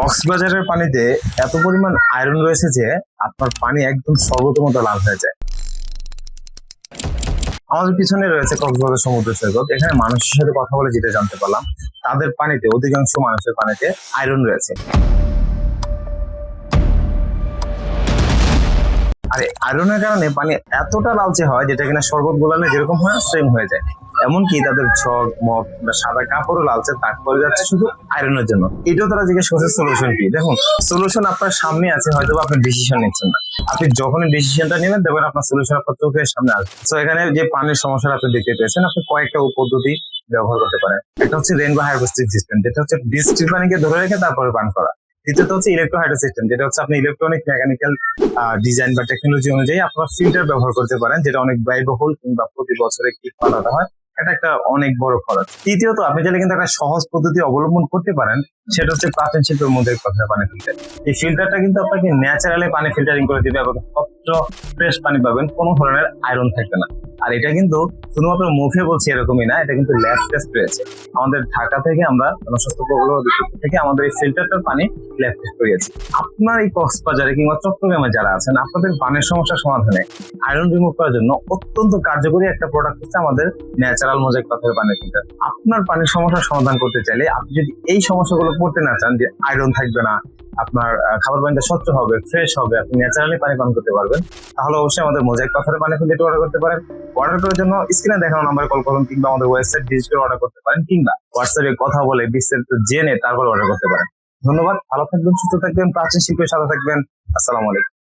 কক্সবাজারের পানিতে এত পরিমাণ আয়রন রয়েছে যে আপনার পানি একদম সর্বতমত লাল হয়ে যায়। আমাদের পিছনে রয়েছে কক্সবাজার সমুদ্র সৈকত। এখানে মানুষের সাথে কথা বলে যেটা জানতে পারলাম, তাদের পানিতে, অধিকাংশ মানুষের পানিতে আয়রন রয়েছে। আর আয়রনের কারণে পানি এতটা লালচে হয় যেটা কিনা শরবত গোলালে যেরকম হয় সেম হয়ে যায়। এমনকি তাদের ছক, মগ বা সাদা কাপড়ও লালচে তাক পড়ে যাচ্ছে শুধু আয়রনের জন্য। এটাও তারা জিজ্ঞেস করছে সলিউশন কি? দেখুন সলিউশন আপনার সামনে আছে হয়তো আপনি ডিসিশন নিচ্ছেন না। আপনি যখনই ডিসিশনটা নেবেন, দেখবেন আপনার সলিউশন আপনার চোখের সামনে আসবে। তো এখানে যে পানির সমস্যাটা আপনি দেখতে পেয়েছেন, আপনি কয়েকটা পদ্ধতি ব্যবহার করতে পারেন। একটা হচ্ছে রেনবো হারভেস্টিং সিস্টেম যেটা হচ্ছে বৃষ্টির পানিকে ধরে রেখে তারপরে পান করা। দ্বিতীয়ত হচ্ছে ইলেকট্রো হাইড্রো সিস্টেম যেটা হচ্ছে আপনি ইলেকট্রনিক মেকানিক্যাল ডিজাইন বা টেকনোলজি অনুযায়ী আপনারা ফিল্টার ব্যবহার করতে পারেন, যেটা অনেক ব্যয়বহুল কিংবা প্রতি বছরে কিট পাঠাতে হয়। এটা একটা অনেক বড় খরচ। তৃতীয়ত, আপনি চাইলে কিন্তু একটা সহজ পদ্ধতি অবলম্বন করতে পারেন। সেটা হচ্ছে প্রাচীন শিল্পের মধ্যে কথা পানি ফিল্টার এই ফিল্টারটা কিন্তু আপনাকে ন্যাচারালি পানি ফিল্টারিং করে দিবে এবং স্বচ্ছ ফ্রেশ পানি পাবেন। কোনো ধরনের আয়রন থাকবে না। আর এটা কিন্তু শুধুমাত্র মুখে বলছি এরকমই না, এটা কিন্তু ল্যাব টেস্ট রয়েছে। আমাদের ঢাকা থেকে আমরা জনস্বাস্থ্য প্রকল্প থেকে আমাদের এই ফিল্টারটার পানি ল্যাব টেস্ট করিয়েছি। আপনার এই কক্সবাজারে কিংবা চট্টগ্রামে যারা আছেন, আপনাদের পানির সমস্যার সমাধানে আয়রন রিমুভ করার জন্য অত্যন্ত কার্যকরী একটা প্রোডাক্ট হচ্ছে আমাদের ন্যাচারাল মোজাইক পাথরের পানির ফিল্টার আপনার পানির সমস্যার সমাধান করতে চাইলে আপনি যদি এই সমস্যাগুলো করতে না চান যে আয়রন থাকবে না আপনার খাবার পানিটা স্বচ্ছ হবে ফ্রেশ হবে, আপনি ন্যাচারালি পানি পান করতে পারবেন। তাহলে অবশ্যই আমাদের মোজাইক পাথরের পানি ফিল্টার অর্ডার করতে পারেন। অর্ডার করার জন্য স্ক্রিনে দেখানো নাম্বার কল করুন কিংবা আমাদের ওয়েবসাইট ভিজিট করে অর্ডার করতে পারেন কিংবা হোয়াটসঅ্যাপে কথা বলে বিস্তারিত জেনে তারপর অর্ডার করতে পারেন। ধন্যবাদ, ভালো থাকবেন, সুস্থ থাকবেন, প্রাচীন শিল্পের সাথে থাকবেন। আসসালামু আলাইকুম।